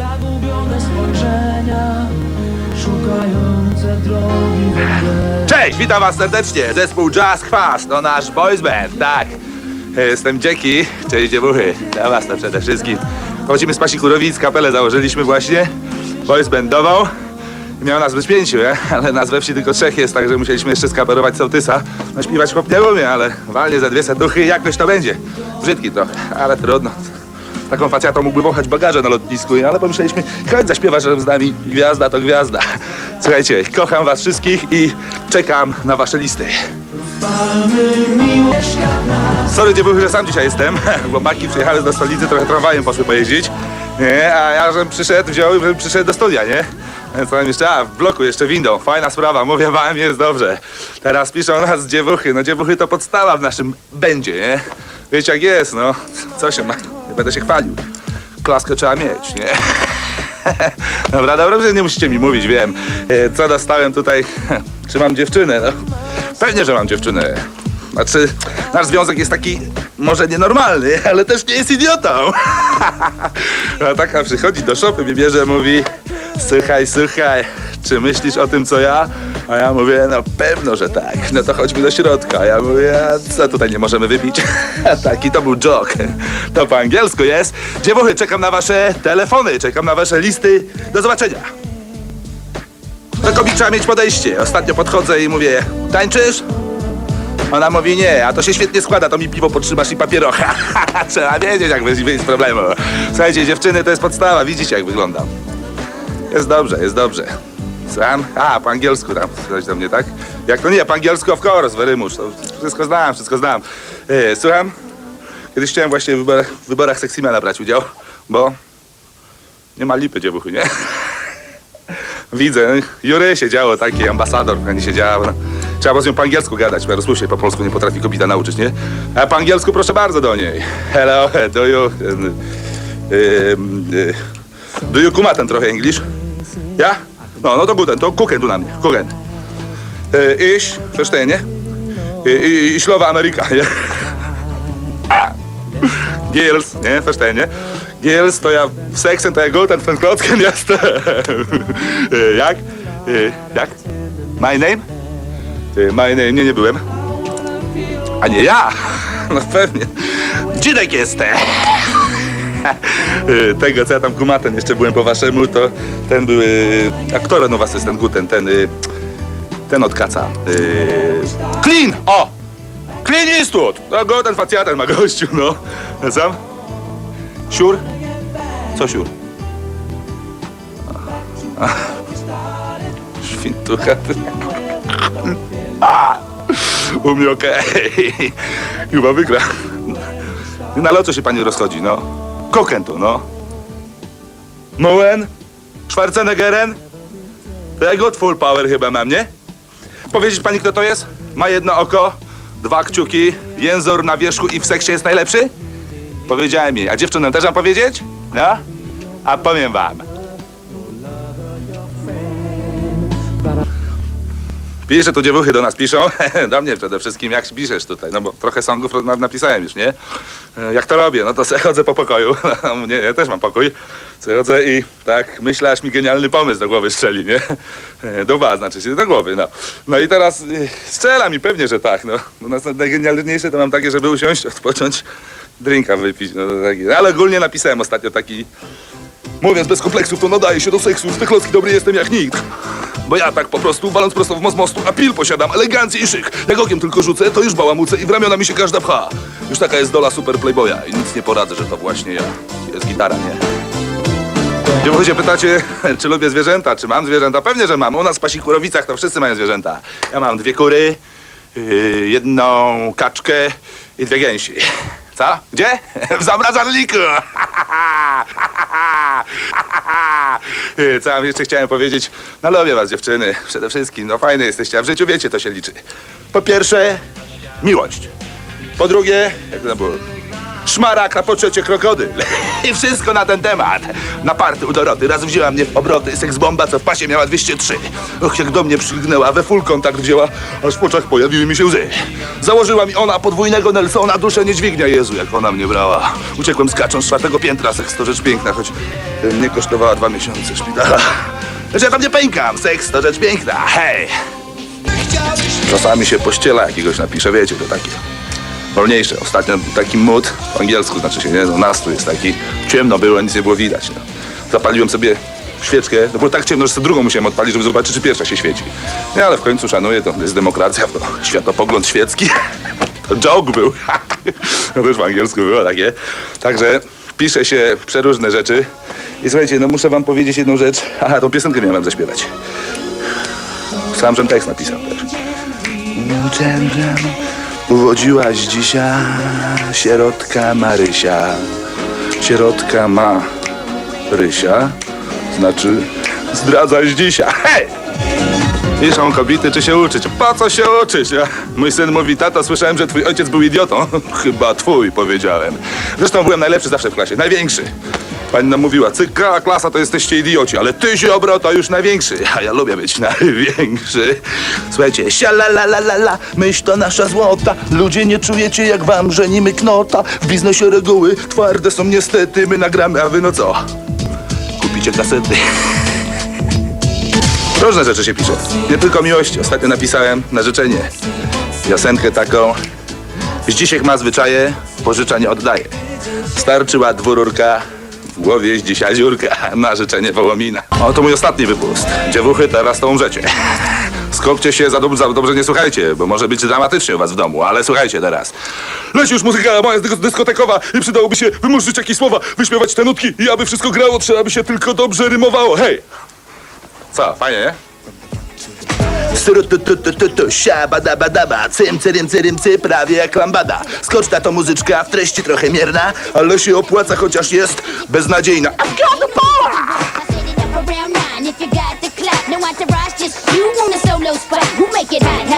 Zagubione spojrzenia Szukające drogi Cześć, witam was serdecznie. Zespół Jazz Chwasz to nasz boys band, tak. Jestem Dzieki, cześć dziewuchy. Dla was to przede wszystkim. Chodzimy z Pasi Kurowic, kapelę założyliśmy właśnie. Boys bandową. Miał nas być pięciu, nie? ale nas we wsi tylko trzech jest, także musieliśmy jeszcze skaperować sołtysa. No śpiewać chłop nie ale walnie za dwie setuchy jakoś to będzie. Brzydki trochę, ale trudno. Taką facjatą mógłby wąchać bagaże na lotnisku, ale pomyśleliśmy, chodź zaśpiewasz razem z nami. Gwiazda to gwiazda. Słuchajcie, kocham was wszystkich i czekam na wasze listy. Sorry, dziewuchy, że sam dzisiaj jestem. Chłopaki przyjechały do stolicy, trochę tramwajem poszły pojeździć. Nie, a ja żem przyszedł, wziął i żem przyszedł do studia, nie? Co tam jeszcze? A, w bloku jeszcze windą. Fajna sprawa, mówię wam, jest dobrze. Teraz piszą nas dziewuchy. No dziewuchy to podstawa w naszym będzie, nie? Wiecie jak jest, no. Co się ma? Będę się chwalił. Klaskę trzeba mieć, nie? Dobra, dobra, że nie musicie mi mówić, wiem. E, Co dostałem tutaj? Czy mam dziewczynę? No, pewnie, że mam dziewczynę. Znaczy, nasz związek jest taki może nienormalny, ale też nie jest idiotą. A taka przychodzi do szopy, mnie bierze, mówi Słuchaj, słuchaj, czy myślisz o tym, co ja? A ja mówię, no pewno, że tak. No to chodźmy do środka. A ja mówię, co tutaj nie możemy wypić? Taki to był joke. To po angielsku jest. Dziewuchy, czekam na wasze telefony, czekam na wasze listy. Do zobaczenia. Do kobiet trzeba mieć podejście. Ostatnio podchodzę i mówię, tańczysz? Ona mówi nie, a to się świetnie składa, to mi piwo potrzymasz i papierocha. Trzeba wiedzieć, jak wyjść z problemu. Słuchajcie, dziewczyny, to jest podstawa, widzicie, jak wyglądam. Jest dobrze, jest dobrze. Sam? A, po angielsku tam, coś do mnie, tak? Jak to nie, po angielsku of course, very much. To wszystko znam, wszystko znam. E, słucham? Kiedyś chciałem właśnie w wyborach, w wyborach brać udział, bo nie ma lipy dziewuchy, nie? Widzę, Jury siedziało taki, ambasador, pani siedziała. Trzeba było z nią po angielsku gadać, bo rozumiem, po polsku nie potrafi kobieta nauczyć, nie? A po angielsku proszę bardzo do niej. Hello, do you... Um, um, do you kumaten trochę English? Ja? No, no to guten, to kuchen tu na mnie, kuchen. E, iś, verstehen, I, i, i ślowa Ameryka, nie? Girls, nie? Verstehen, nie? Girls to ja w ja guten von Klockiem jestem. E, Jak? E, Jak? My name? E, My name, nie, nie byłem. A nie ja! No pewnie. Dzidek jestem! E, Tego, co ja tam kumaten jeszcze byłem po waszemu, to ten był e, aktorem nowy asystent Guten, ten, e, ten od kaca. Clean! O! Clean Eastwood! No go ten facjaten ma gościu, no. Sam? Siur? Co siur? Świntucha. U mnie okej. Chyba wygra. No ale o co się pani rozchodzi, no? Koken tu, no. Moen? Schwarzeneggeren? God full power chyba mam, nie? Powiedzieć pani, kto to jest? Ma jedno oko, dwa kciuki, jęzor na wierzchu i w seksie jest najlepszy? Powiedziałem jej. A dziewczynom też mam powiedzieć? No? A powiem wam. Pisze tu dziewuchy do nas piszą, do mnie przede wszystkim, jak piszesz tutaj, no bo trochę songów na- napisałem już, nie? E, Jak to robię? No to sobie chodzę po pokoju, nie, ja też mam pokój, sobie chodzę i tak myślę, aż mi genialny pomysł do głowy strzeli, nie? E, Do was, znaczy się, do głowy, no. No i teraz y, strzela mi pewnie, że tak, no. no następne najgenialniejsze to mam takie, żeby usiąść, odpocząć, drinka wypić, no taki. Ale ogólnie napisałem ostatnio taki, mówiąc bez kompleksów, to nadaje się do seksu, z tych dobry jestem jak nikt. Bo ja tak po prostu, waląc prosto w most mostu, a pil posiadam, elegancję i szyk. Jak okiem tylko rzucę, to już bałamucę i w ramiona mi się każda pcha. Już taka jest dola super playboya i nic nie poradzę, że to właśnie ja. Jest gitara, nie? Dziewuchy się pytacie, czy lubię zwierzęta, czy mam zwierzęta? Pewnie, że mam. U nas w Pasikurowicach to wszyscy mają zwierzęta. Ja mam dwie kury, yy, jedną kaczkę i dwie gęsi. Co? Gdzie? W zamrażarniku! Yy, Co wam jeszcze chciałem powiedzieć? No lubię was dziewczyny, przede wszystkim. No fajne jesteście, a w życiu wiecie, to się liczy. Po pierwsze, miłość. Po drugie, jak to było? Szmaraka, po trzecie krokodyl. I wszystko na ten temat. Na party u Doroty raz wzięła mnie w obroty, seks bomba, co w pasie miała 203. Och, jak do mnie przylgnęła, we full kontakt wzięła, aż w oczach pojawiły mi się łzy. Założyła mi ona podwójnego Nelsona, duszę nie dźwignia, Jezu, jak ona mnie brała. Uciekłem skacząc z czwartego piętra, seks to rzecz piękna, choć mnie kosztowała dwa miesiące szpitala. Że ja tam nie pękam, seks to rzecz piękna, hej! Czasami się pościela jakiegoś napisze, wiecie, to takie wolniejsze. Ostatnio taki mood, po angielsku znaczy się, nie? No, nastrój jest taki, ciemno było, nic nie było widać. No. Zapaliłem sobie świeczkę, to było tak ciemno, że sobie drugą musiałem odpalić, żeby zobaczyć, czy pierwsza się świeci. Nie, ale w końcu szanuję, to jest demokracja, to światopogląd świecki. To joke był. To też po angielsku było takie. Także pisze się przeróżne rzeczy. I słuchajcie, no muszę wam powiedzieć jedną rzecz. Aha, tą piosenkę miałem zaśpiewać. Sam, żem tekst napisał też. Dżem, dżem. Urodziłaś dzisiaj sierotka Marysia. Sierotka ma Rysia, znaczy zdradzaś dzisiaj. Hej! Piszą kobiety, czy się uczyć. Po co się uczyć? Mój syn mówi, tato, słyszałem, że twój ojciec był idiotą. Chyba twój, powiedziałem. Zresztą byłem najlepszy zawsze w klasie, największy. Pani nam mówiła, cykla klasa to jesteście idioci, ale ty się obrota już największy. A ja lubię być największy. Słuchajcie, sia la la la la la, myśl to nasza złota. Ludzie nie czujecie jak wam żenimy knota. W biznesie reguły twarde są niestety, my nagramy, a wy no co? Kupicie kasety. Różne rzeczy się pisze. Nie tylko miłości. Ostatnio napisałem na życzenie piosenkę taką. Zdzisiek ma zwyczaje, pożycza nie oddaje. Starczyła dwururka, głowie jest dzisiaj dziurka, na życzenie Wołomina. O, to mój ostatni wypust. Dziewuchy, teraz to umrzecie. Skopcie się, za, dob- za dobrze nie słuchajcie, bo może być dramatycznie u was w domu, ale słuchajcie teraz. Leci już muzyka moja dysk- dyskotekowa i przydałoby się wymurzyć jakieś słowa, wyśpiewać te nutki i aby wszystko grało, trzeba by się tylko dobrze rymowało. Hej! Co, fajnie, nie? Sru tu tu tu tu tu, siabadabadaba, cym cyrym cyrym cy, prawie jak lambada. Skoczna to muzyczka, w treści trochę mierna, ale się opłaca, chociaż jest beznadziejna. I've got the power! I set it up around nine. If you got the clock, no entourage, just you on a solo spot. Who make it hot?